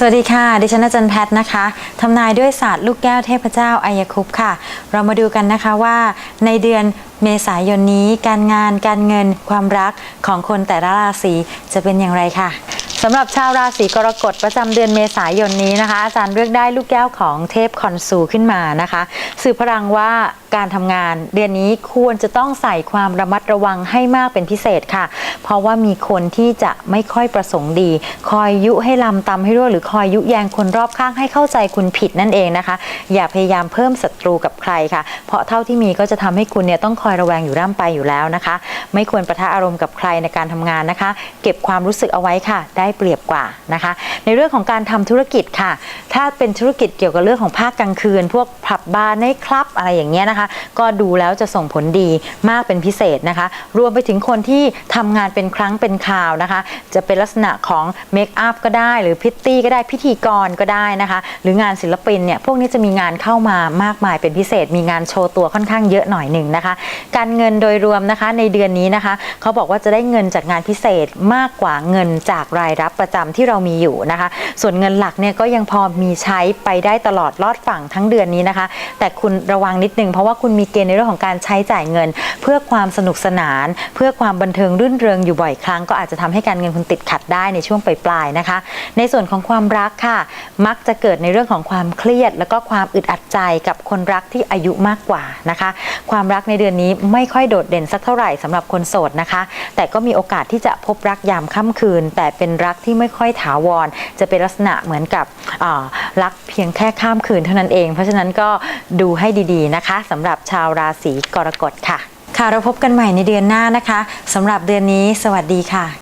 สวัสดีค่ะ ดิฉันอาจารย์แพทย์นะคะทำนายด้วยศาสตร์ลูกแก้วเทพเจ้าอายคุปต์ค่ะ เรามาดูกันนะคะว่าในเดือนเมษายนนี้การงานการเงินความรักของคนแต่ละราศีจะเป็นอย่างไรค่ะสำหรับชาวราศีกรกฎประจำเดือนเมษายนนี้นะคะ อาจารย์เลือกได้ลูกแก้วของเทพคอนซูขึ้นมานะคะ สื่อพลังว่าการทำงานเดือนนี้ควรจะต้องใส่ความระมัดระวังให้มากเป็นพิเศษค่ะ เพราะว่ามีคนที่จะไม่ค่อยประสงค์ดี คอยยุให้ลำตำให้รั่วหรือคอยยุแยงคนรอบข้างให้เข้าใจคุณผิดนั่นเองนะคะ อย่าพยายามเพิ่มศัตรูกับใครค่ะ เพราะเท่าที่มีก็จะทำให้คุณเนี่ยต้องคอยระแวงอยู่ร่ำไปอยู่แล้วนะคะ ไม่ควรประทะอารมณ์กับใครในการทำงานนะคะ เก็บความรู้สึกเอาไว้ค่ะ ได้เปรียบกว่านะคะ ในเรื่องของการทำธุรกิจค่ะ ถ้าเป็นธุรกิจเกี่ยวกับเรื่องของภาคกลางคืน พวกผับบาร์ในคลับอะไรอย่างเงี้ยนะคะก็ดูแล้วจะส่งผลดีมากเป็นพิเศษนะคะ รวมไปถึงคนที่ทำงานเป็นครั้งเป็นคราวนะคะ จะเป็นลักษณะของเมคอัพก็ได้ หรือพิตตี้ก็ได้พิธีกรก็ได้นะคะ หรืองานศิลปินเนี่ยพวกนี้จะมีงานเข้ามามากมายเป็นพิเศษ มีงานโชว์ตัวค่อนข้างเยอะหน่อยหนึ่งนะคะ การเงินโดยรวมนะคะในเดือนนี้นะคะ เขาบอกว่าจะได้เงินจากงานพิเศษมากกว่าเงินจากรายรับประจำที่เรามีอยู่นะคะ ส่วนเงินหลักเนี่ยก็ยังพอมีใช้ไปได้ตลอดรอดฝั่งทั้งเดือนนี้นะคะ แต่คุณระวังนิดนึงเพราะว่าคุณมีเกณฑ์ในเรื่องของการใช้จ่ายเงิน เพื่อความสนุกสนาน เพื่อความบันเทิงรื่นเริงอยู่บ่อยครั้ง ก็อาจจะทำให้การเงินคุณติดขัดได้ในช่วงปลายๆนะคะ ในส่วนของความรักค่ะ มักจะเกิดในเรื่องของความเครียด แล้วก็ความอึดอัดใจกับคนรักที่อายุมากกว่านะคะ ความรักในเดือนนี้ไม่ค่อยโดดเด่นสักเท่าไหร่สำหรับคนโสดนะคะ แต่ก็มีโอกาสที่จะพบรักยามค่ำคืน แต่เป็นรักที่ไม่ค่อยถาวร จะเป็นลักษณะเหมือนกับอ่ารัก พียงแค่ข้ามคืนเท่านั้นเอง เพราะฉะนั้นก็ดูให้ดีๆนะคะสำหรับชาวราศีกรกฎค่ะ ค่ะเราพบกันใหม่ในเดือนหน้านะคะสำหรับเดือนนี้ สวัสดีค่ะ